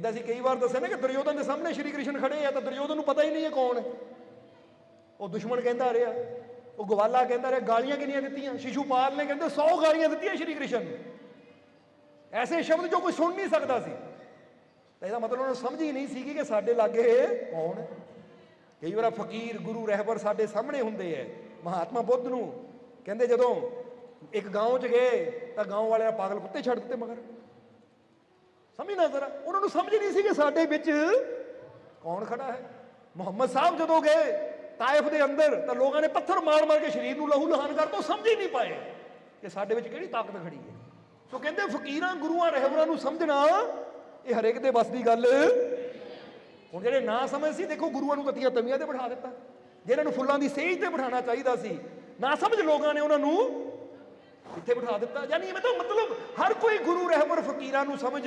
ਜਿੱਦਾਂ ਅਸੀਂ ਕਈ ਵਾਰ ਦੱਸਿਆ ਨਾ ਕਿ ਦੁਰਯੋਧਨ ਦੇ ਸਾਹਮਣੇ ਸ਼੍ਰੀ ਕ੍ਰਿਸ਼ਨ ਖੜੇ ਆ, ਤਾਂ ਦੁਰਯੋਧਨ ਨੂੰ ਪਤਾ ਹੀ ਨਹੀਂ ਹੈ ਕੌਣ ਹੈ। ਉਹ ਦੁਸ਼ਮਣ ਕਹਿੰਦਾ ਰਿਹਾ, ਉਹ ਗਵਾਲਾ ਕਹਿੰਦਾ ਰਿਹਾ, ਗਾਲੀਆਂ ਕਿੰਨੀਆਂ ਦਿੱਤੀਆਂ? ਸ਼ਿਸ਼ੂਪਾਲ ਨੇ ਕਹਿੰਦੇ 100 ਗਾਲੀਆਂ ਦਿੱਤੀਆਂ ਸ਼੍ਰੀ ਕ੍ਰਿਸ਼ਨ ਨੂੰ। ਐਸੇ ਸ਼ਬਦ ਜੋ ਕੋਈ ਸੁਣ ਨਹੀਂ ਸਕਦਾ ਸੀ। ਤਾਂ ਇਹਦਾ ਮਤਲਬ ਉਹਨਾਂ ਨੂੰ ਸਮਝ ਹੀ ਨਹੀਂ ਸੀਗੀ ਕਿ ਸਾਡੇ ਲਾਗੇ ਕੌਣ ਹੈ। ਕਈ ਵਾਰ ਫਕੀਰ, ਗੁਰੂ, ਰਹਿਬਰ ਸਾਡੇ ਸਾਹਮਣੇ ਹੁੰਦੇ ਐ, ਮਹਾਤਮਾ ਬੁੱਧ ਨੂੰ। ਕਹਿੰਦੇ ਜਦੋਂ ਇੱਕ ਗਾਉਂ 'ਚ ਗਏ, ਤਾਂ ਗਾਉਂ ਵਾਲਿਆਂ ਪਾਗਲ ਕੁੱਤੇ ਛੱਡ ਦਿੱਤੇ ਮਗਰ। ਸਮਝਣਾ ਜ਼ਰਾ, ਉਹਨਾਂ ਨੂੰ ਸਮਝ ਨਹੀਂ ਸੀ ਕਿ ਸਾਡੇ ਵਿੱਚ ਕੌਣ ਖੜਾ ਹੈ? ਮੁਹੰਮਦ ਸਾਹਿਬ ਜਦੋਂ ਗਏ, ਤਾਇਫ ਦੇ ਅੰਦਰ, ਤਾਂ ਲੋਕਾਂ ਨੇ ਪੱਥਰ ਮਾਰ ਮਾਰ ਕੇ ਸ਼ਰੀਰ ਨੂੰ ਲਹੂ ਲਹਾਨ ਕਰ ਤੋਂ ਸਮਝ ਹੀ ਨਹੀਂ ਪਾਏ ਕਿ ਸਾਡੇ ਵਿੱਚ ਕਿਹੜੀ ਤਾਕਤ ਖੜੀ ਹੈ। ਸੋ ਕਹਿੰਦੇ ਫਕੀਰਾਂ, ਗੁਰੂਆਂ, ਰਹਿਬਰਾਂ ਨੂੰ ਸਮਝਣਾ, ਇਹ ਹਰੇਕ ਦੇ ਬਸ ਦੀ ਗੱਲ। ਹੁਣ ਜਿਹੜੇ ਨਾ ਸਮਝ ਸੀ, ਦੇਖੋ ਗੁਰੂਆਂ ਨੂੰ ਤਤੀਆਂ ਤਵੀਆਂ ਤੇ ਬਿਠਾ ਦਿੱਤਾ। ਜਿਹਨਾਂ ਨੂੰ ਫੁੱਲਾਂ ਦੀ ਸੇਜ ਤੇ ਬਿਠਾਉਣਾ ਚਾਹੀਦਾ ਸੀ, ਨਾ ਸਮਝ ਲੋਕਾਂ ਨੇ ਉਹਨਾਂ ਨੂੰ ਇੱਥੇ ਬਿਠਾ ਦਿੱਤਾ। ਯਾਨੀ ਇਹ ਤਾਂ ਮਤਲਬ ਹਰ ਕੋਈ ਗੁਰੂ ਰਹਿਬਰ ਫਕੀਰਾਂ ਨੂੰ ਸਮਝ,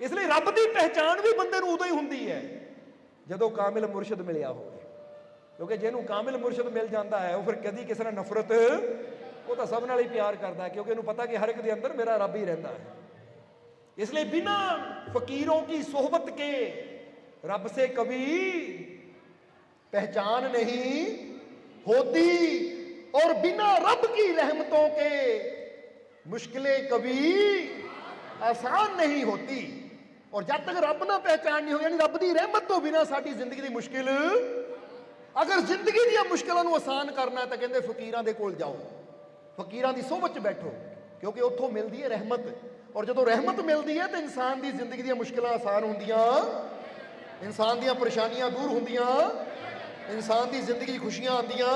ਇਸ ਲਈ ਰੱਬ ਦੀ ਪਹਿਚਾਣ ਵੀ ਬੰਦੇ ਨੂੰ ਉਦੋਂ ਹੀ ਹੁੰਦੀ ਹੈ, ਜਦੋਂ ਕਾਮਿਲ ਮੁਰਸ਼ਿਦ ਮਿਲਿਆ ਹੋਵੇ। ਕਿਉਂਕਿ ਜਿਹਨੂੰ ਕਾਮਿਲ ਮੁਰਸ਼ਿਦ ਮਿਲ ਜਾਂਦਾ ਹੈ, ਉਹ ਫਿਰ ਕਦੀ ਕਿਸੇ ਨਾਲ ਨਫ਼ਰਤ, ਉਹ ਤਾਂ ਸਭ ਨਾਲ ਹੀ ਪਿਆਰ ਕਰਦਾ ਕਿਉਂਕਿ ਉਹਨੂੰ ਪਤਾ ਕਿ ਹਰ ਇੱਕ ਦੇ ਅੰਦਰ ਮੇਰਾ ਰੱਬ ਹੀ ਰਹਿੰਦਾ ਹੈ। ਇਸ ਲਈ ਬਿਨਾ ਫਕੀਰੋਂ ਕੀ ਸਹਬਤ ਕੇ ਰੱਬ ਸੇ ਕਭੀ ਪਹਿਚਾਨ ਨਹੀਂ ਹੋਦੀ और बिना रब की रहमतों के मुश्किलें कभी आसान नहीं होती और जब तक रब ना पहचान नहीं हो यानी रब की रहमत तो बिना ਸਾਡੀ ਜ਼ਿੰਦਗੀ ਦੀ ਮੁਸ਼ਕਿਲ ਅਗਰ ਜ਼ਿੰਦਗੀ ਦੀਆਂ ਮੁਸ਼ਕਲਾਂ ਨੂੰ ਆਸਾਨ ਕਰਨਾ ਹੈ ਤਾਂ ਕਹਿੰਦੇ ਫਕੀਰਾਂ ਦੇ ਕੋਲ ਜਾਓ ਫਕੀਰਾਂ ਦੀ ਸੋਭਤ 'ਚ ਬੈਠੋ ਕਿਉਂਕਿ ਉੱਥੋਂ ਮਿਲਦੀ ਹੈ ਰਹਿਮਤ ਔਰ ਜਦੋਂ ਰਹਿਮਤ ਮਿਲਦੀ ਹੈ ਤਾਂ ਇਨਸਾਨ ਦੀ ਜ਼ਿੰਦਗੀ ਦੀਆਂ ਮੁਸ਼ਕਲਾਂ ਆਸਾਨ ਹੁੰਦੀਆਂ ਇਨਸਾਨ ਦੀਆਂ ਪਰੇਸ਼ਾਨੀਆਂ ਦੂਰ ਹੁੰਦੀਆਂ ਇਨਸਾਨ ਦੀ ਜ਼ਿੰਦਗੀ 'ਚ ਖੁਸ਼ੀਆਂ ਆਉਂਦੀਆਂ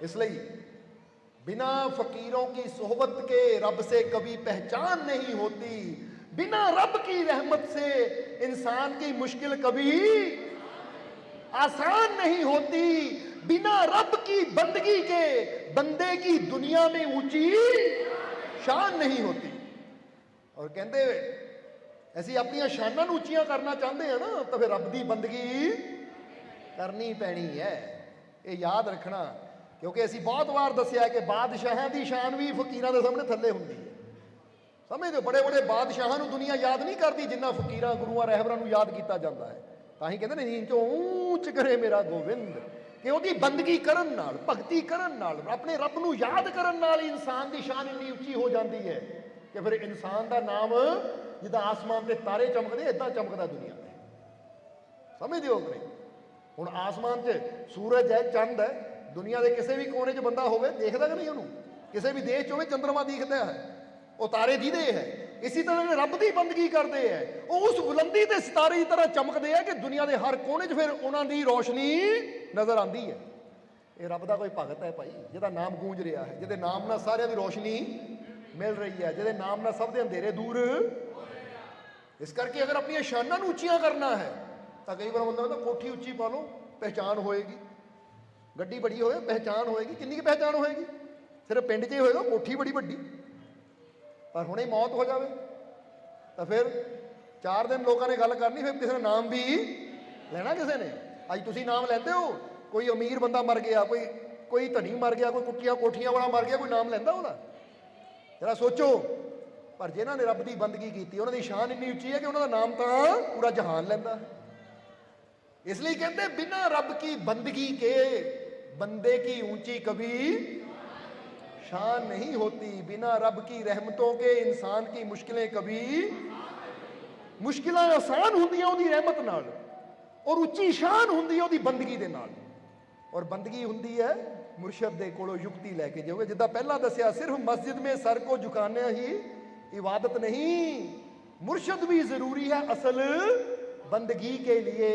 ਇਸ ਲਈ बिना फकीरों की सोहबत के रब से कभी पहचान नहीं होती बिना रब की रहमत से इंसान की मुश्किल कभी आसान नहीं होती बिना रब की बंदगी के बंदे की दुनिया में ऊंची शान नहीं होती और कहते ਅਸੀਂ ਆਪਣੀਆਂ ਸ਼ਾਨਾਂ ਨੂੰ ਉੱਚੀਆਂ ਕਰਨਾ ਚਾਹੁੰਦੇ ਆ ਨਾ ਤਾਂ ਫਿਰ ਰੱਬ ਦੀ ਬੰਦਗੀ ਕਰਨੀ ਪੈਣੀ ਹੈ ਇਹ ਯਾਦ ਰੱਖਣਾ ਕਿਉਂਕਿ ਅਸੀਂ ਬਹੁਤ ਵਾਰ ਦੱਸਿਆ ਕਿ ਬਾਦਸ਼ਾਹਾਂ ਦੀ ਸ਼ਾਨ ਵੀ ਫਕੀਰਾਂ ਦੇ ਸਾਹਮਣੇ ਥੱਲੇ ਹੁੰਦੀ ਹੈ। ਸਮਝਦੇ ਹੋ? ਬੜੇ ਬੜੇ ਬਾਦਸ਼ਾਹਾਂ ਨੂੰ ਦੁਨੀਆ ਯਾਦ ਨਹੀਂ ਕਰਦੀ ਜਿੰਨਾ ਫਕੀਰਾਂ, ਗੁਰੂਆਂ, ਰਹਿਬਰਾਂ ਨੂੰ ਯਾਦ ਕੀਤਾ ਜਾਂਦਾ ਹੈ। ਤਾਂ ਹੀ ਕਹਿੰਦੇ ਨੇ, ਨੀਂਦ ਚੋਂ ਉੱਚ ਕਰੇ ਮੇਰਾ ਗੋਬਿੰਦ ਕਿ ਉਹਦੀ ਬੰਦਗੀ ਕਰਨ ਨਾਲ, ਭਗਤੀ ਕਰਨ ਨਾਲ, ਆਪਣੇ ਰੱਬ ਨੂੰ ਯਾਦ ਕਰਨ ਨਾਲ ਇਨਸਾਨ ਦੀ ਸ਼ਾਨ ਇੰਨੀ ਉੱਚੀ ਹੋ ਜਾਂਦੀ ਹੈ ਕਿ ਫਿਰ ਇਨਸਾਨ ਦਾ ਨਾਮ ਜਿੱਦਾਂ ਆਸਮਾਨ ਤੇ ਤਾਰੇ ਚਮਕਦੇ ਇਦਾਂ ਚਮਕਦਾ ਦੁਨੀਆ ਤੇ। ਸਮਝਦੇ ਹੋ ਕਿ ਹੁਣ ਆਸਮਾਨ 'ਚ ਸੂਰਜ ਹੈ, ਚੰਦ ਹੈ ਦੁਨੀਆ ਦੇ ਕਿਸੇ ਵੀ ਕੋਨੇ 'ਚ ਬੰਦਾ ਹੋਵੇ, ਦੇਖਦਾ ਕਿ ਨਹੀਂ ਉਹਨੂੰ? ਕਿਸੇ ਵੀ ਦੇਸ਼ 'ਚ ਹੋਵੇ, ਚੰਦਰਮਾ ਦਿਖਦਾ ਹੈ। ਉਹ ਤਾਰੇ ਦੀਦੇ ਹੈ। ਇਸੇ ਤਰ੍ਹਾਂ ਜਿਹੜੇ ਰੱਬ ਦੀ ਬੰਦਗੀ ਕਰਦੇ ਹੈ, ਉਹ ਉਸ ਬੁਲੰਦੀ ਤੇ ਸਿਤਾਰੇ ਦੀ ਤਰ੍ਹਾਂ ਚਮਕਦੇ ਆ ਕਿ ਦੁਨੀਆ ਦੇ ਹਰ ਕੋਨੇ 'ਚ ਫਿਰ ਉਹਨਾਂ ਦੀ ਰੋਸ਼ਨੀ ਨਜ਼ਰ ਆਉਂਦੀ ਹੈ। ਇਹ ਰੱਬ ਦਾ ਕੋਈ ਭਗਤ ਹੈ ਭਾਈ, ਜਿਹਦਾ ਨਾਮ ਗੂੰਜ ਰਿਹਾ ਹੈ, ਜਿਹਦੇ ਨਾਮ ਨਾਲ ਸਾਰਿਆਂ ਦੀ ਰੋਸ਼ਨੀ ਮਿਲ ਰਹੀ ਹੈ, ਜਿਹਦੇ ਨਾਮ ਨਾਲ ਸਭ ਦੇ ਅੰਧੇਰੇ ਦੂਰ ਇਸ ਕਰਕੇ ਅਗਰ ਆਪਣੀਆਂ ਸ਼ਾਨਾਂ ਨੂੰ ਉੱਚੀਆਂ ਕਰਨਾ ਹੈ, ਤਾਂ ਕਈ ਵਾਰ ਹੁੰਦਾ ਕੋਠੀ ਉੱਚੀ ਪਾ ਲਓ ਪਹਿਚਾਨ ਹੋਏਗੀ। ਗੱਡੀ ਬੜੀ ਹੋਵੇ ਪਹਿਚਾਨ ਹੋਏਗੀ। ਕਿੰਨੀ ਕੀ ਪਹਿਚਾਨ ਹੋਏਗੀ? ਸਿਰਫ ਪਿੰਡ 'ਚ ਹੀ ਹੋਏਗਾ, ਕੋਠੀ ਬੜੀ ਵੱਡੀ। ਪਰ ਹੁਣੇ ਮੌਤ ਹੋ ਜਾਵੇ, ਤਾਂ ਫਿਰ ਚਾਰ ਦਿਨ ਲੋਕਾਂ ਨੇ ਗੱਲ ਕਰਨੀ, ਫਿਰ ਕਿਸੇ ਨੇ ਨਾਮ ਵੀ ਲੈਣਾ ਕਿਸੇ ਨੇ? ਅੱਜ ਤੁਸੀਂ ਨਾਮ ਲੈਂਦੇ ਹੋ, ਕੋਈ ਅਮੀਰ ਬੰਦਾ ਮਰ ਗਿਆ, ਕੋਈ ਕੋਈ ਧਨੀ ਮਰ ਗਿਆ, ਕੋਈ ਕੁੱਟੀਆਂ, ਕੋਠੀਆਂ ਵਾਲਾ ਮਰ ਗਿਆ, ਕੋਈ ਨਾਮ ਲੈਂਦਾ ਉਹਦਾ? ਜਰਾ ਸੋਚੋ। ਪਰ ਜਿਹਨਾਂ ਨੇ ਰੱਬ ਦੀ ਬੰਦਗੀ ਕੀਤੀ, ਉਹਨਾਂ ਦੀ ਸ਼ਾਨ ਇੰਨੀ ਉੱਚੀ ਹੈ ਕਿ ਉਹਨਾਂ ਦਾ ਨਾਮ ਤਾਂ ਪੂਰਾ ਜਹਾਨ ਲੈਂਦਾ। ਇਸ ਲਈ ਕਹਿੰਦੇ ਬਿਨਾਂ ਰੱਬ ਕੀ ਬੰਦਗੀ ਕੇ बंदे की ऊंची कभी शान नहीं होती बिना रब की रहमतों के इंसान की मुश्किलें कभी ਮੁਸ਼ਕਿਲਾਂ ਆਸਾਨ ਹੁੰਦੀਆਂ ਉਹਦੀ ਰਹਿਮਤ ਨਾਲ ਔਰ ਉੱਚੀ ਸ਼ਾਨ ਹੁੰਦੀ ਹੈ ਉਹਦੀ ਬੰਦਗੀ ਦੇ ਨਾਲ ਔਰ ਬੰਦਗੀ ਹੁੰਦੀ ਹੈ ਮੁਰਸ਼ਦ ਦੇ ਕੋਲੋਂ ਯੁਕਤੀ ਲੈ ਕੇ ਜਾਓਗੇ ਜਿੱਦਾਂ ਪਹਿਲਾਂ ਦੱਸਿਆ ਸਿਰਫ ਮਸਜਿਦ ਮੇਂ ਸਰ ਕੋ ਝੁਕਾਨਾ ਹੀ ਇਬਾਦਤ ਨਹੀਂ ਮੁਰਸ਼ਦ ਵੀ ਜ਼ਰੂਰੀ ਹੈ ਅਸਲ बंदगी के लिए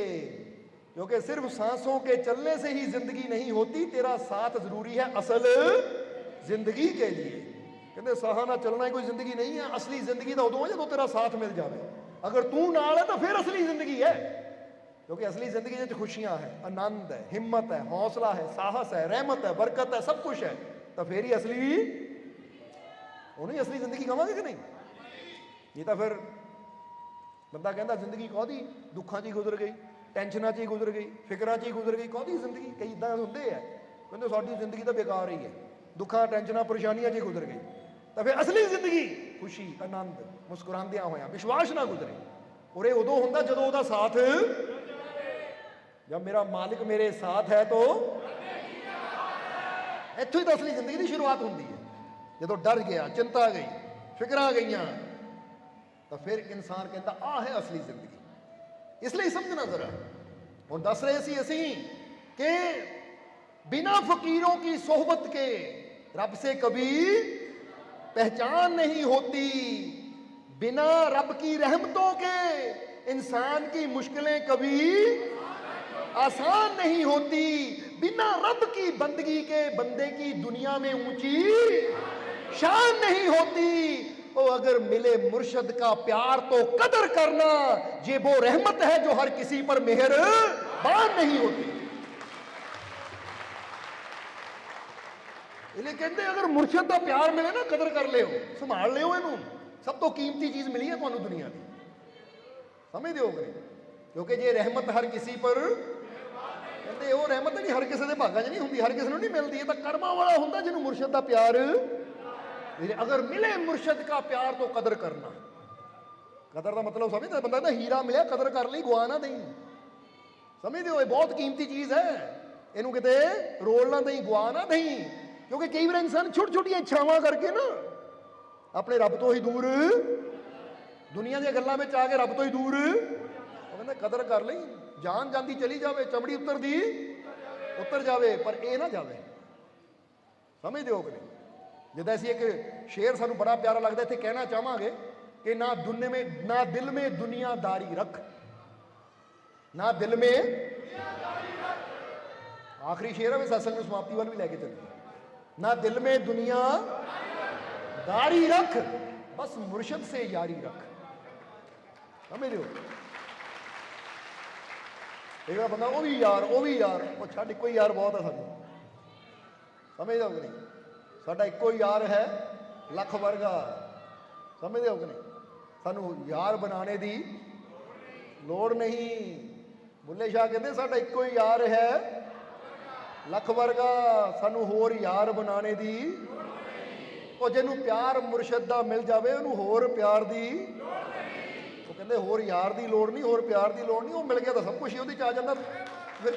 क्योंकि सिर्फ़ सांसों के चलने से ही ज़िंदगी नहीं होती, तेरा साथ ज़रूरी है असल ज़िंदगी के लिए। कहते, सहाना चलना ही कोई ज़िंदगी नहीं है, असली ज़िंदगी तो उदों जो तेरा साथ मिल जाए अगर तू नाल है तो फिर असली ज़िंदगी है। क्योंकि असली ज़िंदगी में खुशियाँ है, आनंद है, हिम्मत है, हौसला है, साहस है, रहमत है, बरकत है, सब कुछ है। तो फिर ही असली, उन्हें असली ज़िंदगी कहे कि नहीं? ये तो फिर बंदा कहता ज़िंदगी कौदी दुखा की गुजर गई। ਟੈਨਸ਼ਨਾਂ 'ਚ ਹੀ ਗੁਜ਼ਰ ਗਈ, ਫਿਕਰਾਂ 'ਚ ਹੀ ਗੁਜ਼ਰ ਗਈ, ਕਾਹਦੀ ਜ਼ਿੰਦਗੀ? ਕਈ ਇਦਾਂ ਹੁੰਦੇ ਆ। ਕਹਿੰਦੇ ਸਾਡੀ ਜ਼ਿੰਦਗੀ ਤਾਂ ਬੇਕਾਰ ਹੀ ਹੈ। ਦੁੱਖਾਂ, ਟੈਨਸ਼ਨਾਂ, ਪਰੇਸ਼ਾਨੀਆਂ 'ਚ ਹੀ ਗੁਜ਼ਰ ਗਈ। ਤਾਂ ਫਿਰ ਅਸਲੀ ਜ਼ਿੰਦਗੀ, ਖੁਸ਼ੀ, ਆਨੰਦ, ਮੁਸਕਰਾਉਂਦਿਆਂ ਹੋਇਆਂ, ਵਿਸ਼ਵਾਸ ਨਾ ਗੁਜ਼ਰੇ। ਔਰ ਇਹ ਉਦੋਂ ਹੁੰਦਾ ਜਦੋਂ ਉਹਦਾ ਸਾਥ ਜਦ ਮੇਰਾ ਮਾਲਿਕ ਮੇਰੇ ਸਾਥ ਹੈ ਤੋ ਇੱਥੋਂ ਹੀ ਤਾਂ ਅਸਲੀ ਜ਼ਿੰਦਗੀ ਦੀ ਸ਼ੁਰੂਆਤ ਹੁੰਦੀ ਹੈ। ਜਦੋਂ ਡਰ ਗਿਆ, ਚਿੰਤਾ ਗਈ, ਫਿਕਰਾਂ ਗਈਆਂ, ਤਾਂ ਫਿਰ ਇਨਸਾਨ ਕਹਿੰਦਾ, ਆਹ ਹੈ ਅਸਲੀ ਜ਼ਿੰਦਗੀ। इसलिए समझना जरा। और दस रहे सी असी के बिना फकीरों की सोहबत के रब से कभी पहचान नहीं होती। बिना रब की रहमतों के इंसान की मुश्किलें कभी आसान नहीं होती। बिना रब की बंदगी के बंदे की दुनिया में ऊँची शान नहीं होती। ओ अगर मिले मुर्शद का प्यार तो कदर करना ये वो रहमत है जो हर किसी पर मेहर बान नहीं होती ਇਹਨੇ ਕਹਿੰਦੇ ਅਗਰ ਮੁਰਸ਼ਦ ਦਾ ਪਿਆਰ ਮਿਲੇ ਨਾ ਕਦਰ ਕਰ ਲਿਓ ਸੰਭਾਲ ਲਿਓ ਇਹਨੂੰ ਸਭ ਤੋਂ ਕੀਮਤੀ ਚੀਜ਼ ਮਿਲੀ ਹੈ ਤੁਹਾਨੂੰ ਦੁਨੀਆ ਦੀ ਸਮਝਦੇ ਹੋ ਕਿ ਨਹੀਂ ਕਿਉਂਕਿ ਜੇ ਰਹਿਮਤ ਹਰ ਕਿਸੇ ਪਰ ਕਹਿੰਦੇ ਉਹ ਰਹਿਮਤ ਨਹੀਂ ਹਰ ਕਿਸੇ ਦੇ ਭਾਗਾਂ 'ਚ ਨਹੀਂ ਹੁੰਦੀ ਹਰ ਕਿਸੇ ਨੂੰ ਨਹੀਂ ਮਿਲਦੀ ਇਹ ਤਾਂ ਕਰਮਾਂ ਵਾਲਾ ਹੁੰਦਾ ਜਿਹਨੂੰ ਮੁਰਸ਼ਦ ਦਾ ਪਿਆਰ ਮਿਲੇ। ਅਗਰ ਮਿਲੇ ਮੁਰਸ਼ਦ ਦਾ ਪਿਆਰ ਤੋਂ ਕਦਰ ਕਰਨਾ ਕਦਰ ਦਾ ਮਤਲਬ ਸਮਝਦਾ ਬੰਦਾ ਤਾਂ ਹੀਰਾ ਮਿਲਿਆ ਕਦਰ ਕਰ ਲਈ ਗਵਾ ਨਾ ਦੇਈ ਸਮਝਦੇ ਹੋ ਇਹ ਬਹੁਤ ਕੀਮਤੀ ਚੀਜ਼ ਹੈ ਇਹਨੂੰ ਕਿਤੇ ਰੋਲ ਨਾ ਦੇਈ ਗਵਾ ਨਾ ਦੇਈ ਕਿਉਂਕਿ ਕਈ ਵਾਰ ਇਨਸਾਨ ਛੋਟੀ ਛੋਟੀਆਂ ਇੱਛਾਵਾਂ ਕਰਕੇ ਨਾ ਆਪਣੇ ਰੱਬ ਤੋਂ ਹੀ ਦੂਰ ਦੁਨੀਆ ਦੀਆਂ ਗੱਲਾਂ ਵਿੱਚ ਆ ਕੇ ਰੱਬ ਤੋਂ ਹੀ ਦੂਰ ਉਹ ਕਹਿੰਦਾ ਕਦਰ ਕਰ ਲਈ ਜਾਨ ਜਾਂਦੀ ਚਲੀ ਜਾਵੇ ਚਮੜੀ ਉੱਤਰਦੀ ਉੱਤਰ ਜਾਵੇ ਪਰ ਇਹ ਨਾ ਜਾਵੇ ਸਮਝਦੇ ਹੋ ਕਿ ਨਹੀਂ ਜਿੱਦਾਂ ਅਸੀਂ ਇੱਕ ਸ਼ੇਰ ਸਾਨੂੰ ਬੜਾ ਪਿਆਰਾ ਲੱਗਦਾ, ਇੱਥੇ ਕਹਿਣਾ ਚਾਹਾਂਗੇ ਕਿ ਨਾ ਦੁਨੇ ਮੇ, ਨਾ ਦਿਲ ਮੇ ਦੁਨੀਆਦਾਰੀ ਰੱਖ। ਨਾ ਦਿਲ ਮੇ ਆਖਰੀ ਸ਼ੇਰ ਹੈ ਵੀ ਸਤਸੰਗ ਨੂੰ ਸਮਾਪਤੀ ਵੱਲ ਵੀ ਲੈ ਕੇ ਚੱਲਦੇ ਨਾ ਦਿਲ ਮੇ ਦੁਨੀਆ ਦਾੜੀ ਰੱਖ, ਬਸ ਮੁਰਸ਼ਿਦ ਸੇ ਯਾਰੀ ਰੱਖ। ਸਮਝ ਲਿਓ ਇਹਦਾ ਬੰਦਾ, ਉਹ ਵੀ ਯਾਰ, ਉਹ ਵੀ ਯਾਰ, ਉਹ ਛੱਡ, ਕੋਈ ਯਾਰ ਬਹੁਤ ਆ ਸਾਨੂੰ। ਸਮਝ ਜਾਓਗੇ ਨਹੀਂ? ਸਾਡਾ ਇੱਕੋ ਯਾਰ ਹੈ, ਲੱਖ ਵਰਗਾ ਸਮਝਦੇ ਹੋ ਕਿ ਨਹੀਂ? ਸਾਨੂੰ ਯਾਰ ਬਣਾਉਣੇ ਦੀ ਲੋੜ ਨਹੀਂ। ਬੁੱਲੇ ਸ਼ਾਹ ਕਹਿੰਦੇ, ਸਾਡਾ ਇੱਕੋ ਹੀ ਯਾਰ ਹੈ, ਲੱਖ ਵਰਗਾ ਸਾਨੂੰ ਹੋਰ ਯਾਰ ਬਣਾਉਣੇ ਦੀ ਉਹ ਜਿਹਨੂੰ ਪਿਆਰ ਮੁਰਸ਼ਿਦ ਦਾ ਮਿਲ ਜਾਵੇ, ਉਹਨੂੰ ਹੋਰ ਪਿਆਰ ਦੀ ਉਹ ਕਹਿੰਦੇ, ਹੋਰ ਯਾਰ ਦੀ ਲੋੜ ਨਹੀਂ, ਹੋਰ ਪਿਆਰ ਦੀ ਲੋੜ ਨਹੀਂ, ਉਹ ਮਿਲ ਗਿਆ ਤਾਂ ਸਭ ਕੁਝ ਹੀ, ਉਹਦੇ ਚ ਆ ਜਾਂਦਾ। ਫਿਰ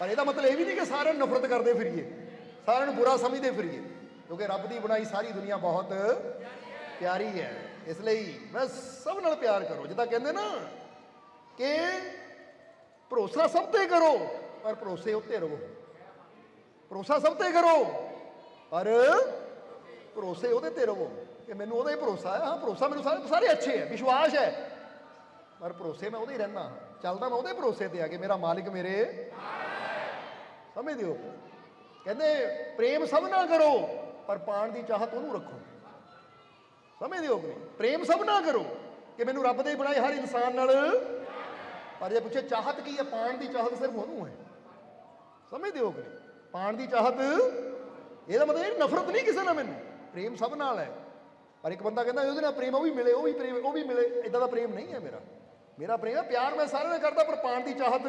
ਪਰ ਇਹਦਾ ਮਤਲਬ ਇਹ ਵੀ ਨਹੀਂ ਕਿ ਸਾਰਿਆਂ ਨੂੰ ਨਫ਼ਰਤ ਕਰਦੇ ਫਿਰੀਏ, ਸਾਰਿਆਂ ਨੂੰ ਬੁਰਾ ਸਮਝਦੇ ਫਿਰੀਏ, ਕਿਉਂਕਿ ਰੱਬ ਦੀ ਬਣਾਈ ਸਾਰੀ ਦੁਨੀਆ ਬਹੁਤ ਪਿਆਰੀ ਹੈ। ਇਸ ਲਈ ਮੈਂ ਸਭ ਨਾਲ ਪਿਆਰ ਕਰੋ। ਜਿੱਦਾਂ ਕਹਿੰਦੇ ਨਾ ਕਿ ਭਰੋਸਾ ਸਭ ਤੇ ਕਰੋ, ਪਰ ਭਰੋਸੇ ਉੱਤੇ ਰਹੋ। ਭਰੋਸਾ ਸਭ ਤੇ ਕਰੋ, ਪਰ ਭਰੋਸੇ ਉਹਦੇ ਤੇ ਰਹੋ ਕਿ ਮੈਨੂੰ ਉਹਦਾ ਹੀ ਭਰੋਸਾ ਹੈ। ਹਾਂ, ਭਰੋਸਾ ਮੈਨੂੰ ਸਾਰੇ ਸਾਰੇ ਅੱਛੇ ਹੈ, ਵਿਸ਼ਵਾਸ ਹੈ। ਪਰ ਭਰੋਸੇ ਮੈਂ ਉਹਦੇ ਹੀ ਰਹਿਣਾ ਚੱਲਦਾ ਮੈਂ ਉਹਦੇ ਭਰੋਸੇ ਤੇ ਆ ਕੇ ਮੇਰਾ ਮਾਲਿਕ ਮੇਰੇ ਸਮਝਦੇ ਹੋ। ਕਹਿੰਦੇ, ਪ੍ਰੇਮ ਸਭ ਨਾਲ ਕਰੋ, ਪਰ ਪਾਣ ਦੀ ਚਾਹਤ ਉਹਨੂੰ ਰੱਖੋ। ਸਮਝਦੇ ਹੋ ਕਿ ਪ੍ਰੇਮ ਸਭ ਨਾਲ ਕਰੋ, ਕਿ ਮੈਨੂੰ ਰੱਬ ਦੇ ਬਣਾਏ ਹਰ ਇਨਸਾਨ ਨਾਲ। ਪਰ ਜੇ ਪੁੱਛੇ, ਚਾਹਤ ਕੀ ਹੈ? ਪਾਣ ਦੀ ਚਾਹਤ ਸਿਰਫ ਉਹਨੂੰ ਹੈ। ਸਮਝਦੇ ਹੋ ਕਿ ਪਾਣ ਦੀ ਚਾਹਤ, ਇਹਦਾ ਮਤਲਬ ਇਹ ਨਫ਼ਰਤ ਨਹੀਂ ਕਿਸੇ ਨਾਲ ਮੈਨੂੰ। ਪ੍ਰੇਮ ਸਭ ਨਾਲ ਹੈ। ਪਰ ਇੱਕ ਬੰਦਾ ਕਹਿੰਦਾ, ਉਹਦੇ ਨਾਲ ਪ੍ਰੇਮ ਉਹ ਵੀ ਮਿਲੇ, ਉਹ ਵੀ ਪ੍ਰੇਮ, ਉਹ ਵੀ ਮਿਲੇ। ਇਦਾਂ ਦਾ ਪ੍ਰੇਮ ਨਹੀਂ ਹੈ ਮੇਰਾ। ਮੇਰਾ ਪ੍ਰੇਮ ਹੈ, ਪਿਆਰ ਮੈਂ ਸਾਰਿਆਂ ਨਾਲ ਕਰਦਾ, ਪਰ ਪਾਣ ਦੀ ਚਾਹਤ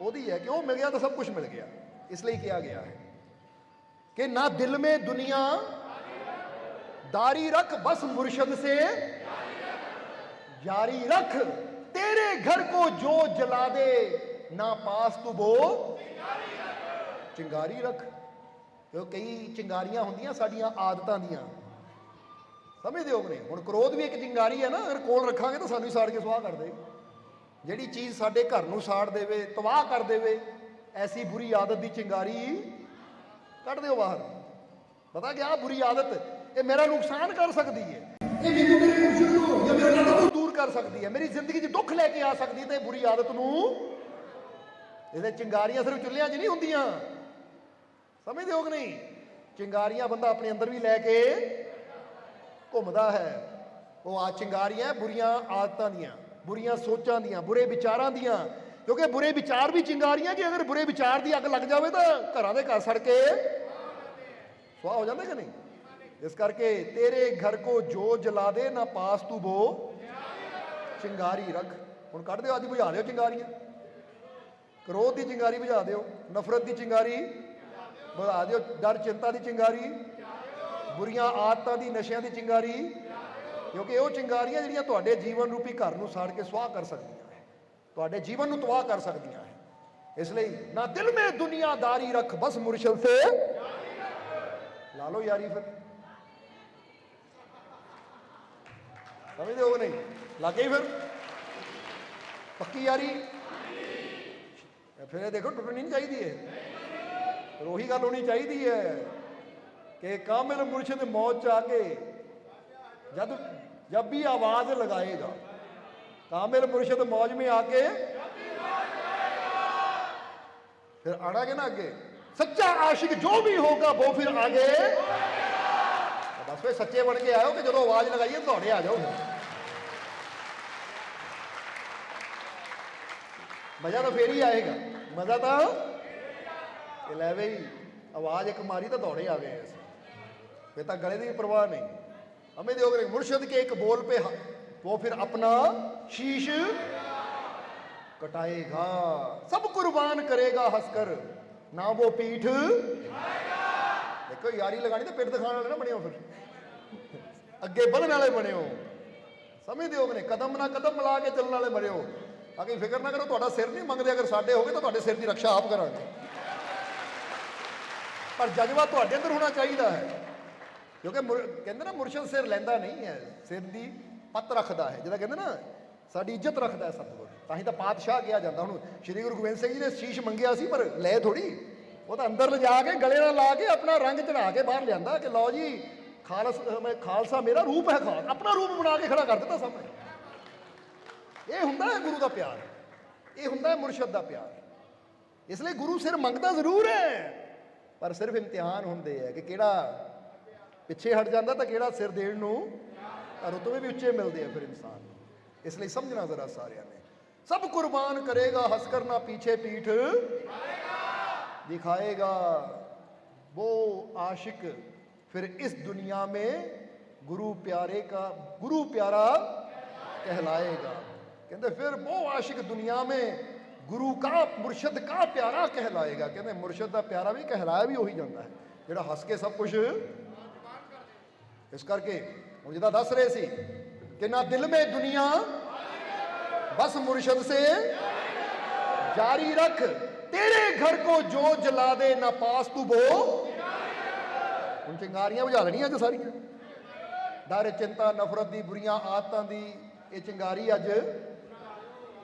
ਉਹਦੀ ਹੈ ਕਿ ਉਹ ਮਿਲ ਗਿਆ ਤਾਂ ਸਭ ਕੁਝ ਮਿਲ ਗਿਆ ਇਸ ਲਈ ਕਿਹਾ ਗਿਆ ਹੈ ਕਿ ਨਾ ਦਿਲ में दुनिया दारी रख बस मुर्शद से जारी रख तेरे घर को जो जला दे ना पास तू वो ਚਿੰਗਾਰੀ ਰੱਖ ਕਿਉਂ ਕਈ ਚਿੰਗਾਰੀਆਂ ਹੁੰਦੀਆਂ ਸਾਡੀਆਂ ਆਦਤਾਂ ਦੀਆਂ ਸਮਝਦੇ ਹੋ ਕਿ ਨਹੀਂ ਹੁਣ ਕ੍ਰੋਧ ਵੀ ਇੱਕ ਚਿੰਗਾਰੀ ਹੈ ਨਾ ਅਗਰ ਕੋਲ ਰੱਖਾਂਗੇ ਤਾਂ ਸਾਨੂੰ ਹੀ ਸਾੜ ਕੇ ਸਵਾਹ ਕਰ ਦੇ ਜਿਹੜੀ ਚੀਜ਼ ਸਾਡੇ ਘਰ ਨੂੰ ਸਾੜ ਦੇਵੇ ਤਬਾਹ ਕਰ ਦੇਵੇ ਐਸੀ ਬੁਰੀ ਆਦਤ ਦੀ ਚਿੰਗਾਰੀ ਕੱਢ ਦਿਓ ਬਾਹਰ। ਪਤਾ ਕਿ ਆਹ ਬੁਰੀ ਆਦਤ? ਇਹ ਮੇਰਾ ਨੁਕਸਾਨ ਕਰ ਸਕਦੀ ਹੈ। ਇਹ ਮੈਨੂੰ ਮੇਰੇ ਮੁਰਸ਼ਿਦ ਨੂੰ ਜਾਂ ਮੇਰੇ ਰੱਬ ਨੂੰ ਦੂਰ ਕਰ ਸਕਦੀ ਹੈ। ਮੇਰੀ ਜ਼ਿੰਦਗੀ 'ਚ ਦੁੱਖ ਲੈ ਕੇ ਆ ਸਕਦੀ ਹੈ ਤੇ ਬੁਰੀ ਆਦਤ ਨੂੰ ਇਹਦੇ ਚਿੰਗਾਰੀਆਂ ਸਿਰਫ ਚੁੱਲ੍ਹਿਆਂ 'ਚ ਨਹੀਂ ਹੁੰਦੀਆਂ। ਸਮਝਦੇ ਹੋ ਕਿ ਨਹੀਂ? ਚਿੰਗਾਰੀਆਂ ਬੰਦਾ ਆਪਣੇ ਅੰਦਰ ਵੀ ਲੈ ਕੇ ਘੁੰਮਦਾ ਹੈ। ਉਹ ਆ ਚਿੰਗਾਰੀਆਂ ਬੁਰੀਆਂ ਆਦਤਾਂ ਦੀਆਂ। ਬੁਰੀਆਂ ਸੋਚਾਂ ਦੀਆਂ, ਬੁਰੇ ਵਿਚਾਰਾਂ ਦੀਆਂ। ਕਿਉਂਕਿ ਬੁਰੇ ਵਿਚਾਰ ਵੀ ਚਿੰਗਾਰੀਆਂ ਕਿ ਅਗਰ ਬੁਰੇ ਵਿਚਾਰ ਦੀ ਅੱਗ ਲੱਗ ਜਾਵੇ ਤਾਂ ਘਰਾਂ ਦੇ ਘਰ ਸੜ ਕੇ ਸੁਆਹ ਹੋ ਜਾਂਦਾ ਕਿ ਨਹੀਂ? ਇਸ ਕਰਕੇ ਤੇਰੇ ਘਰ ਕੋ ਜੋ ਜਲਾ ਦੇ, ਨਾ ਪਾਸ ਤੂੰ ਬੋ। ਚਿੰਗਾਰੀ ਰੱਖ। ਹੁਣ ਕੱਢ ਦਿਓ, ਅੱਜ ਬੁਝਾ ਦਿਓ ਚਿੰਗਾਰੀਆਂ। ਕ੍ਰੋਧ ਦੀ ਚਿੰਗਾਰੀ ਬੁਝਾ ਦਿਓ, ਨਫ਼ਰਤ ਦੀ ਚਿੰਗਾਰੀ ਬੁਝਾ ਦਿਓ, ਡਰ, ਚਿੰਤਾ ਦੀ ਚਿੰਗਾਰੀ। ਬੁਰੀਆਂ ਆਦਤਾਂ ਦੀ, ਨਸ਼ਿਆਂ ਦੀ ਚਿੰਗਾਰੀ। ਕਿਉਂਕਿ ਉਹ ਚਿੰਗਾਰੀਆਂ ਜਿਹੜੀਆਂ ਤੁਹਾਡੇ ਜੀਵਨ ਰੂਪੀ ਘਰ ਨੂੰ ਸਾੜ ਕੇ ਸੁਆਹ ਕਰ ਸਕਦੀਆਂ ਹੈ। ਤੁਹਾਡੇ ਜੀਵਨ ਨੂੰ ਤਬਾਹ ਕਰ ਸਕਦੀਆਂ ਹੈ। ਇਸ ਲਈ ਨਾ ਦਿਲ ਮੇ ਦੁਨੀਆਦਾਰੀ ਰੱਖ, ਬਸ ਮੁਰਸ਼ਦ ਸੇ। ਲਾ ਲਓ ਯਾਰੀ ਫਿਰ। ਸਮਝਦੇ ਹੋ ਨਹੀਂ? ਲੱਗੇ ਹੀ ਫਿਰ। ਪੱਕੀ ਯਾਰੀ? ਫਿਰ ਇਹ ਦੇਖੋ, ਟੁੱਟਣੀ ਨਹੀਂ ਚਾਹੀਦੀ ਹੈ ਫਿਰ ਉਹੀ ਗੱਲ ਹੋਣੀ ਚਾਹੀਦੀ ਹੈ ਕਿ ਕਾਮਿਲ ਮੁਰਸ਼ਿਦ ਮੌਤ ਚ ਆ ਕੇ ਜਦ जब भी आवाज लगाएगा कामिल मुर्शिद मौज में आके फिर आना के ना आगे सच्चा आशिक जो भी होगा वो फिर आगे बस फिर सच्चे बन के आयो कि जो आवाज लगाइए दौड़े आ जाओ मजा तो फिर ही आएगा मजा तो ये ले भाई आवाज एक मारी तो दौड़े आ गए ऐसे फिर तो गले की भी परवाह नहीं हमें देखो मुर्शद के एक बोल पे ह- वो फिर अपना शीश कटाएगा सब कुर्बान करेगा हंसकर ना वो पीठ देखो यारी लगानी तो पिठ दिखाने वाले ना बने हो फिर ਅੱਗੇ ਵਧਣ ਵਾਲੇ ਬਣੇ ਹੋ ਸਮਝਦੇ ਹੋ ਕਿ ਨਹੀਂ ਕਦਮ ਨਾਲ ਕਦਮ ਮਿਲਾ ਕੇ ਚੱਲਣ ਵਾਲੇ ਬਣੇ ਹੋ ਅਗੇ ਫਿਕਰ ਨਾ ਕਰੋ ਤੁਹਾਡਾ ਸਿਰ ਨਹੀਂ ਮੰਗਦੇ ਅਗਰ ਸਾਡੇ ਹੋਗੇ ਤਾਂ ਤੁਹਾਡੇ ਸਿਰ ਦੀ ਰੱਖਿਆ ਆਪ ਕਰਾਂਗੇ ਪਰ ਜਜ਼ਬਾ ਤੁਹਾਡੇ ਅੰਦਰ ਹੋਣਾ ਚਾਹੀਦਾ ਹੈ ਕਿਉਂਕਿ ਮੁਰ- ਕਹਿੰਦੇ ਨਾ ਮੁਰਸ਼ਦ ਸਿਰ ਲੈਂਦਾ ਨਹੀਂ ਹੈ, ਸਿਰ ਦੀ ਪੱਤ ਰੱਖਦਾ ਹੈ। ਜਿਹਦਾ ਕਹਿੰਦੇ ਨਾ, ਸਾਡੀ ਇੱਜ਼ਤ ਰੱਖਦਾ ਹੈ ਸਤਿਗੁਰ। ਤਾਂ ਹੀ ਤਾਂ ਪਾਤਸ਼ਾਹ ਕਿਹਾ ਜਾਂਦਾ ਹੁਣ ਸ੍ਰੀ ਗੁਰੂ ਗੋਬਿੰਦ ਸਿੰਘ ਜੀ ਨੇ ਸ਼ੀਸ਼ ਮੰਗਿਆ ਸੀ, ਪਰ ਲੈ ਥੋੜੀ ਉਹ ਤਾਂ ਅੰਦਰ ਲਿਜਾ ਕੇ ਗਲੇ ਨਾਲ ਲਾ ਕੇ ਆਪਣਾ ਰੰਗ ਚੜਾ ਕੇ ਬਾਹਰ ਲਿਆਂਦਾ ਕਿ ਲਓ ਜੀ, ਖਾਲਸ ਮੈਂ ਖਾਲਸਾ ਮੇਰਾ ਰੂਪ ਹੈ ਖਾਲਸਾ। ਆਪਣਾ ਰੂਪ ਬਣਾ ਕੇ ਖੜਾ ਕਰ ਦਿੱਤਾ ਸਾਹਮਣੇ। ਇਹ ਹੁੰਦਾ ਹੈ ਗੁਰੂ ਦਾ ਪਿਆਰ। ਇਹ ਹੁੰਦਾ ਹੈ ਮੁਰਸ਼ਦ ਦਾ ਪਿਆਰ। ਇਸ ਲਈ ਗੁਰੂ ਸਿਰ ਮੰਗਦਾ ਜ਼ਰੂਰ ਹੈ। ਪਰ ਸਿਰਫ ਇਮਤਿਹਾਨ ਹੁੰਦੇ ਆ ਕਿ ਕਿਹੜਾ ਪਿੱਛੇ ਹਟ ਜਾਂਦਾ ਤਾਂ ਕਿਹੜਾ ਸਿਰ ਦੇਣ ਨੂੰ? ਰਤਬੇ ਵੀ ਉੱਚੇ ਮਿਲਦੇ ਆ ਫਿਰ ਇਨਸਾਨ ਨੂੰ। ਇਸ ਲਈ ਸਮਝਣਾ ਜ਼ਰਾ ਸਾਰਿਆਂ ਨੇ। ਸਭ ਕੁਰਬਾਨ ਕਰੇਗਾ ਹੱਸ ਕਰਨਾ ਪਿੱਛੇ ਪੀਠ। ਦਿਖਾਏਗਾ। ਉਹ ਆਸ਼ਿਕ, ਫਿਰ ਇਸ ਦੁਨੀਆ ਮੇ ਗੁਰੂ ਪਿਆਰੇ ਕਾ, ਗੁਰੂ ਪਿਆਰਾ ਕਹਿਲਾਏਗਾ। ਕਹਿੰਦੇ ਫਿਰ वो ਆਸ਼ਿਕ दुनिया में ਗੁਰੂ का मुर्शद का ਪਿਆਰਾ ਕਹਿਲਾਏਗਾ। ਕਹਿੰਦੇ मुर्शद ਦਾ ਪਿਆਰਾ ਵੀ ਕਹਿਲਾਇਆ ਵੀ ਉਹੀ ਜਾਂਦਾ ਹੈ। ਜਿਹੜਾ ਹੱਸ ਕੇ ਸਭ ਕੁਝ ਇਸ ਕਰਕੇ ਹੁਣ ਜਿਹਦਾ ਦੱਸ ਰਹੇ ਸੀ ਕਿ ਨਾ ਦਿਲ ਮੇ ਦੁਨੀਆ, ਬਸ ਮੁਰਸ਼ਦ ਸੇ ਜਾਰੀ ਰੱਖ। ਤੇਰੇ ਘਰ ਕੋ ਜੋ ਜਲਾ ਦੇ, ਨਾ ਪਾਸ ਤੂੰ ਬੋ। ਹੁਣ ਚਿੰਗਾਰੀਆਂ ਬੁਝਾ ਲੈਣੀਆਂ ਅੱਜ ਸਾਰੀਆਂ। ਡਰ, ਚਿੰਤਾ, ਨਫ਼ਰਤ ਦੀ, ਬੁਰੀਆਂ ਆਦਤਾਂ ਦੀ, ਇਹ ਚਿੰਗਾਰੀ ਅੱਜ।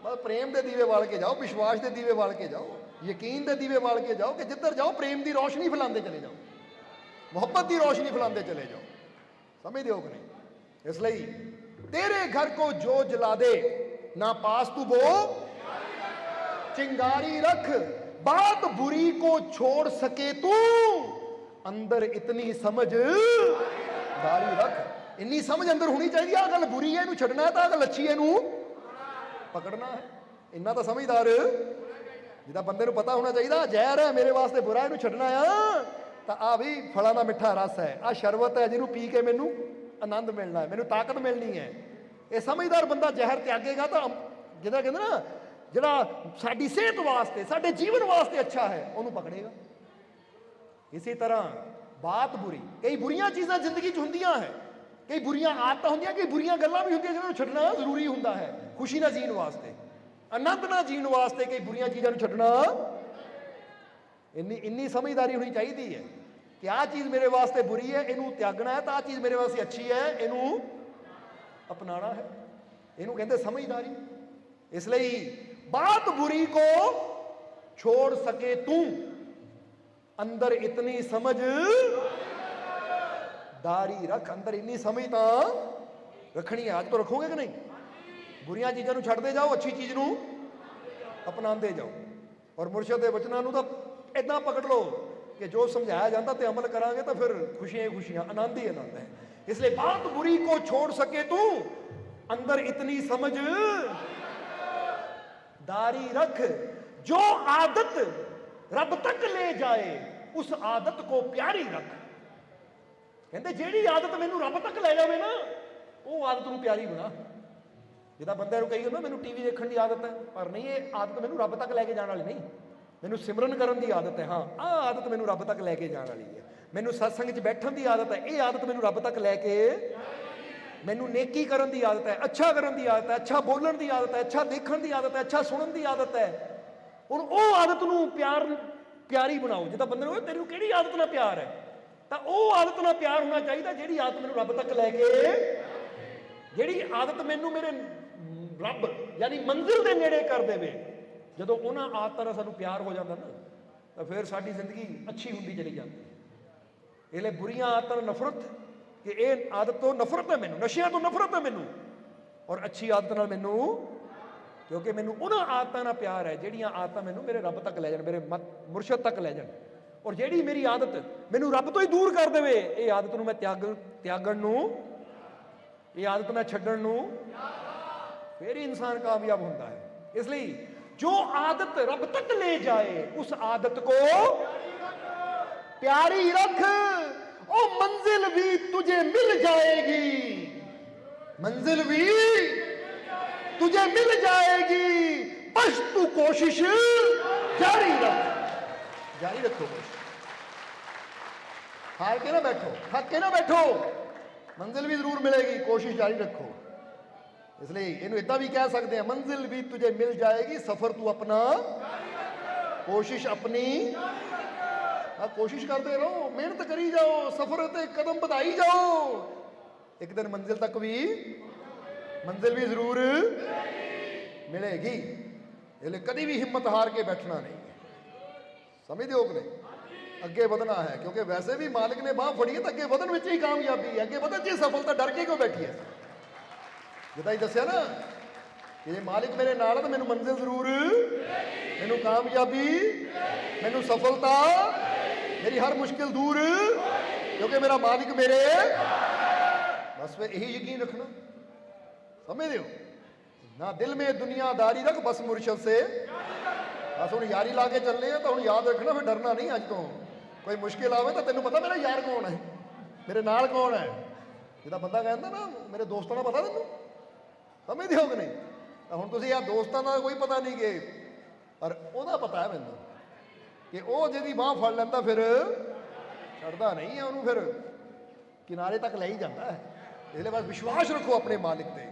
ਬਸ ਪ੍ਰੇਮ ਦੇ ਦੀਵੇ ਵਾਲ ਕੇ ਜਾਓ, ਵਿਸ਼ਵਾਸ ਦੇ ਦੀਵੇ ਵਾਲ ਕੇ ਜਾਓ, ਯਕੀਨ ਦੇ ਦੀਵੇ ਵਾਲ ਕੇ ਜਾਓ ਕਿ ਜਿੱਧਰ ਜਾਓ ਪ੍ਰੇਮ ਦੀ ਰੋਸ਼ਨੀ ਫੈਲਾਉਂਦੇ ਚਲੇ ਜਾਓ। ਮੁਹੱਬਤ ਦੀ ਰੋਸ਼ਨੀ ਫੈਲਾਉਂਦੇ ਚਲੇ ਜਾਓ। ਸਮਝਦੇ ਹੋ ਕਿ ਨਹੀਂ ਇਸ ਲਈ ਤੇਰੇ ਘਰ ਕੋ ਜੋ ਜਲਾ ਦੇ ਨਾ ਪਾਸ ਤੂੰ ਬੋ चिंगारी रख बात बुरी को छोड़ सके तू अंदर इतनी समझ दारी रख ਇੰਨੀ ਸਮਝ ਅੰਦਰ ਹੋਣੀ ਚਾਹੀਦੀ ਆ ਗੱਲ ਬੁਰੀ ਹੈ ਇਹਨੂੰ ਛੱਡਣਾ ਹੈ ਤਾਂ ਗੱਲ ਅੱਛੀ ਹੈ ਇਹਨੂੰ ਪਕੜਨਾ ਹੈ ਇੰਨਾ ਤਾਂ ਸਮਝਦਾਰ ਜਿਹਦਾ ਬੰਦੇ ਨੂੰ ਪਤਾ ਹੋਣਾ ਚਾਹੀਦਾ ਜ਼ਹਿਰ ਹੈ ਮੇਰੇ ਵਾਸਤੇ ਬੁਰਾ ਇਹਨੂੰ ਛੱਡਣਾ ਆ ਤਾਂ ਆ ਵੀ ਫਲਾਂ ਦਾ ਮਿੱਠਾ ਰਸ ਹੈ। ਆ ਸ਼ਰਬਤ ਹੈ ਜਿਹਨੂੰ ਪੀ ਕੇ ਮੈਨੂੰ ਆਨੰਦ ਮਿਲਣਾ ਹੈ। ਮੈਨੂੰ ਤਾਕਤ ਮਿਲਣੀ ਹੈ। ਇਹ ਸਮਝਦਾਰ ਬੰਦਾ ਜ਼ਹਿਰ ਤਿਆਗੇਗਾ ਤਾਂ ਜਿਹਦਾ ਕਹਿੰਦੇ ਨਾ, ਜਿਹੜਾ ਸਾਡੀ ਸਿਹਤ ਵਾਸਤੇ, ਸਾਡੇ ਜੀਵਨ ਵਾਸਤੇ ਅੱਛਾ ਹੈ, ਉਹਨੂੰ ਪਕੜੇਗਾ। ਇਸੇ ਤਰ੍ਹਾਂ ਬਾਤ ਬੁਰੀ। ਕਈ ਬੁਰੀਆਂ ਚੀਜ਼ਾਂ ਜ਼ਿੰਦਗੀ 'ਚ ਹੁੰਦੀਆਂ ਹੈ। ਕਈ ਬੁਰੀਆਂ ਆਦਤਾਂ ਹੁੰਦੀਆਂ, ਕਈ ਬੁਰੀਆਂ ਗੱਲਾਂ ਵੀ ਹੁੰਦੀਆਂ ਜਿਹਨਾਂ ਨੂੰ ਛੱਡਣਾ ਜ਼ਰੂਰੀ ਹੁੰਦਾ ਹੈ। ਖੁਸ਼ੀ ਨਾਲ ਜੀਣ ਵਾਸਤੇ, ਆਨੰਦ ਨਾਲ ਜੀਣ ਵਾਸਤੇ ਕਈ ਬੁਰੀਆਂ ਚੀਜ਼ਾਂ ਨੂੰ ਛੱਡਣਾ ਇੰਨੀ ਇੰਨੀ ਸਮਝਦਾਰੀ ਹੋਣੀ ਚਾਹੀਦੀ ਹੈ। ਕਿ ਆਹ ਚੀਜ਼ ਮੇਰੇ ਵਾਸਤੇ ਬੁਰੀ ਹੈ ਇਹਨੂੰ ਤਿਆਗਣਾ ਹੈ ਤਾਂ ਆਹ ਚੀਜ਼ ਮੇਰੇ ਵਾਸਤੇ ਅੱਛੀ ਹੈ ਇਹਨੂੰ ਅਪਣਾਉਣਾ ਹੈ ਇਹਨੂੰ ਕਹਿੰਦੇ ਸਮਝਦਾਰੀ ਇਸ ਲਈ बात बुरी को छोड़ सके तू अंदर इतनी समझ दारी रख अंदर इतनी समझ ਤਾਂ ਰੱਖਣੀ ਹੈ ਅੱਜ ਤੋਂ ਰੱਖੋਗੇ ਕਿ ਨਹੀਂ ਬੁਰੀਆਂ ਚੀਜ਼ਾਂ ਨੂੰ ਛੱਡਦੇ ਜਾਓ ਅੱਛੀ ਚੀਜ਼ ਨੂੰ ਅਪਣਾਉਂਦੇ ਜਾਓ ਔਰ ਮੁਰਸ਼ਦ ਦੇ ਵਚਨਾਂ ਨੂੰ ਤਾਂ ਇਦਾਂ ਪਕੜ ਲਓ ਕਿ ਜੋ ਸਮਝਾਇਆ ਜਾਂਦਾ ਤੇ ਅਮਲ ਕਰਾਂਗੇ ਤਾਂ ਫਿਰ ਖੁਸ਼ੀਆਂ ਹੀ ਖੁਸ਼ੀਆਂ ਆਨੰਦ ਹੀ ਆਨੰਦ ਹੈ ਇਸ ਲਈ ਬਾਤ ਬੁਰੀ ਕੋ ਛੋੜ ਸਕੇ ਤੂੰ ਅੰਦਰ ਇਤਨੀ ਸਮਝ दारी रख जो आदत रब तक ले जाए उस आदत को प्यारी रख ਕਹਿੰਦੇ ਜਿਹੜੀ ਆਦਤ ਮੈਨੂੰ ਰੱਬ ਤੱਕ ਲੈ ਜਾਵੇ ਨਾ ਉਹ ਆਦਤ ਨੂੰ ਪਿਆਰੀ ਬਣਾ ਜਿਹਦਾ ਬੰਦੇ ਨੂੰ ਕਹੀ ਹੁੰਦਾ ਮੈਨੂੰ ਟੀਵੀ ਦੇਖਣ ਦੀ ਆਦਤ ਹੈ ਪਰ ਨਹੀਂ ਇਹ ਆਦਤ ਮੈਨੂੰ ਰੱਬ ਤੱਕ ਲੈ ਕੇ ਜਾਣ ਵਾਲੀ ਨਹੀਂ ਮੈਨੂੰ ਸਿਮਰਨ ਕਰਨ ਦੀ ਆਦਤ ਹੈ, ਹਾਂ, ਆਹ ਆਦਤ ਮੈਨੂੰ ਰੱਬ ਤੱਕ ਲੈ ਕੇ ਜਾਣ ਵਾਲੀ ਹੈ। ਮੈਨੂੰ ਸਤਸੰਗ 'ਚ ਬੈਠਣ ਦੀ ਆਦਤ ਹੈ, ਇਹ ਆਦਤ ਮੈਨੂੰ ਰੱਬ ਤੱਕ ਲੈ ਕੇ ਮੈਨੂੰ ਨੇਕੀ ਕਰਨ ਦੀ ਆਦਤ ਹੈ, ਅੱਛਾ ਕਰਨ ਦੀ ਆਦਤ ਹੈ, ਅੱਛਾ ਬੋਲਣ ਦੀ ਆਦਤ ਹੈ, ਅੱਛਾ ਦੇਖਣ ਦੀ ਆਦਤ ਹੈ, ਅੱਛਾ ਸੁਣਨ ਦੀ ਆਦਤ ਹੈ। ਹੁਣ ਉਹ ਆਦਤ ਨੂੰ ਪਿਆਰ, ਪਿਆਰੀ ਬਣਾਓ, ਜਿੱਦਾਂ ਬੰਦੇ ਨੂੰ ਤੈਨੂੰ ਕਿਹੜੀ ਆਦਤ ਨਾਲ ਪਿਆਰ ਹੈ? ਤਾਂ ਉਹ ਆਦਤ ਨਾਲ ਪਿਆਰ ਹੋਣਾ ਚਾਹੀਦਾ, ਜਿਹੜੀ ਆਦਤ ਮੈਨੂੰ ਰੱਬ ਤੱਕ ਲੈ ਕੇ, ਜਿਹੜੀ ਆਦਤ ਮੈਨੂੰ ਮੇਰੇ ਰੱਬ, ਯਾਨੀ ਮੰਜ਼ਿਲ ਦੇ ਨੇੜੇ ਕਰ ਦੇਵੇ। ਜਦੋਂ ਉਹਨਾਂ ਆਦਤਾਂ ਨਾਲ ਸਾਨੂੰ ਪਿਆਰ ਹੋ ਜਾਂਦਾ ਨਾ, ਤਾਂ ਫਿਰ ਸਾਡੀ ਜ਼ਿੰਦਗੀ ਅੱਛੀ ਹੁੰਦੀ ਚਲੀ ਜਾਂਦੀ ਹੈ। ਇਹ ਲਈ ਬੁਰੀਆਂ ਆਦਤਾਂ ਨਾਲ ਨਫ਼ਰਤ, ਕਿ ਇਹ ਆਦਤ ਤੋਂ ਨਫ਼ਰਤ ਹੈ ਮੈਨੂੰ, ਨਸ਼ਿਆਂ ਤੋਂ ਨਫ਼ਰਤ ਹੈ ਮੈਨੂੰ। ਔਰ ਅੱਛੀ ਆਦਤ ਨਾਲ ਮੈਨੂੰ, ਕਿਉਂਕਿ ਮੈਨੂੰ ਉਹਨਾਂ ਆਦਤਾਂ ਨਾਲ ਪਿਆਰ ਹੈ, ਜਿਹੜੀਆਂ ਆਦਤਾਂ ਮੈਨੂੰ ਮੇਰੇ ਰੱਬ ਤੱਕ ਲੈ ਜਾਣ, ਮੇਰੇ ਮਤ, ਮੁਰਸ਼ਦ ਤੱਕ ਲੈ ਜਾਣ। ਔਰ ਜਿਹੜੀ ਮੇਰੀ ਆਦਤ ਮੈਨੂੰ ਰੱਬ ਤੋਂ ਹੀ ਦੂਰ ਕਰ ਦੇਵੇ, ਇਹ ਆਦਤ ਨੂੰ ਮੈਂ ਤਿਆਗ, ਤਿਆਗਣ ਨੂੰ, ਇਹ ਆਦਤ ਮੈਂ ਛੱਡਣ ਨੂੰ, ਫਿਰ ਹੀ ਇਨਸਾਨ ਕਾਮਯਾਬ ਹੁੰਦਾ ਹੈ। ਇਸ ਲਈ जो आदत रब तक ले जाए, उस आदत को प्यारी रख ओ मंजिल भी तुझे मिल जाएगी। मंजिल भी तुझे मिल जाएगी। बस तू कोशिश जारी रख। जारी रखो हार के ना बैठो, थक के ना बैठो। मंजिल भी ज़रूर मिलेगी, कोशिश जारी रखो। इसलिए ਇਹਨੂੰ ਇਦਾਂ ਵੀ ਕਹਿ ਸਕਦੇ ਆ ਮੰਜ਼ਿਲ ਵੀ ਤੁਝੇ ਮਿਲ ਜਾਏਗੀ ਸਫਰ ਤੂੰ ਆਪਣਾ ਕੋਸ਼ਿਸ਼ ਆਪਣੀ ਆ ਕੋਸ਼ਿਸ਼ ਕਰਦੇ ਰਹੋ ਮਿਹਨਤ ਕਰੀ ਜਾਓ ਸਫ਼ਰ ਤੇ ਕਦਮ ਵਧਾਈ ਜਾਓ ਇੱਕ ਦਿਨ ਮੰਜ਼ਿਲ ਤੱਕ ਵੀ ਮੰਜ਼ਿਲ ਵੀ ਜ਼ਰੂਰ ਮਿਲੇਗੀ ਇਹ ਲਈ ਕਦੀ ਵੀ ਹਿੰਮਤ ਹਾਰ ਕੇ ਬੈਠਣਾ ਨਹੀਂ ਸਮਝਦੇ ਹੋ ਕਿ ਨਹੀਂ ਅੱਗੇ ਵਧਣਾ ਹੈ ਕਿਉਂਕਿ ਵੈਸੇ ਵੀ ਮਾਲਕ ਨੇ ਬਾਹ ਫੜੀ ਹੈ ਤਾਂ ਅੱਗੇ ਵਧਣ ਵਿੱਚ ਹੀ ਕਾਮਯਾਬੀ ਹੈ ਅੱਗੇ ਵਧਣ 'ਚ ਹੀ ਸਫਲਤਾ ਡਰ ਕੇ ਕਿਉਂ ਬੈਠੀ ਹੈ ਜਿੱਦਾਂ ਹੀ ਦੱਸਿਆ ਨਾ ਕਿ ਜੇ ਮਾਲਿਕ ਮੇਰੇ ਨਾਲ ਹੈ ਤਾਂ ਮੈਨੂੰ ਮੰਜ਼ਿਲ ਜ਼ਰੂਰ। ਮੈਨੂੰ ਕਾਮਯਾਬੀ, ਮੈਨੂੰ ਸਫਲਤਾ, ਮੇਰੀ ਹਰ ਮੁਸ਼ਕਿਲ ਦੂਰ, ਕਿਉਂਕਿ ਮੇਰਾ ਮਾਲਿਕ ਮੇਰੇ। ਬਸ ਫਿਰ ਇਹੀ ਯਕੀਨ ਰੱਖਣਾ। ਸਮਝਦੇ ਹੋ? ਨਾ ਦਿਲ ਮੇ ਦੁਨੀਆਦਾਰੀ ਰੱਖ, ਬਸ ਮੁਰਸ਼ਦ ਸੇ। ਬਸ ਹੁਣ ਯਾਰੀ ਲਾ ਕੇ ਚੱਲੇ ਆ ਤਾਂ ਹੁਣ ਯਾਦ ਰੱਖਣਾ, ਫਿਰ ਡਰਨਾ ਨਹੀਂ ਅੱਜ ਤੋਂ। ਕੋਈ ਮੁਸ਼ਕਿਲ ਆਵੇ ਤਾਂ ਤੈਨੂੰ ਪਤਾ ਮੇਰਾ ਯਾਰ ਕੌਣ ਹੈ? ਮੇਰੇ ਨਾਲ ਕੌਣ ਹੈ? ਜਿਹਦਾ ਬੰਦਾ ਕਹਿੰਦਾ ਨਾ, ਮੇਰੇ ਦੋਸਤਾਂ ਦਾ ਪਤਾ ਤੈਨੂੰ? ਸਮਝਦੇ ਹੋ ਕਿ ਨਹੀਂ? ਤਾਂ ਹੁਣ ਤੁਸੀਂ ਯਾਰ ਦੋਸਤਾਂ ਦਾ ਕੋਈ ਪਤਾ ਨਹੀਂ ਕਿ ਪਰ ਉਹਦਾ ਪਤਾ ਹੈ ਮੈਨੂੰ ਕਿ ਉਹ ਜਿਹਦੀ ਬਾਹ ਫੜ ਲੈਂਦਾ ਫਿਰ ਛੱਡਦਾ ਨਹੀਂ ਹੈ ਉਹਨੂੰ ਫਿਰ। ਕਿਨਾਰੇ ਤੱਕ ਲੈ ਹੀ ਜਾਂਦਾ ਹੈ। ਇਹਦੇ ਬਸ ਵਿਸ਼ਵਾਸ ਰੱਖੋ ਆਪਣੇ ਮਾਲਿਕ ਤੇ।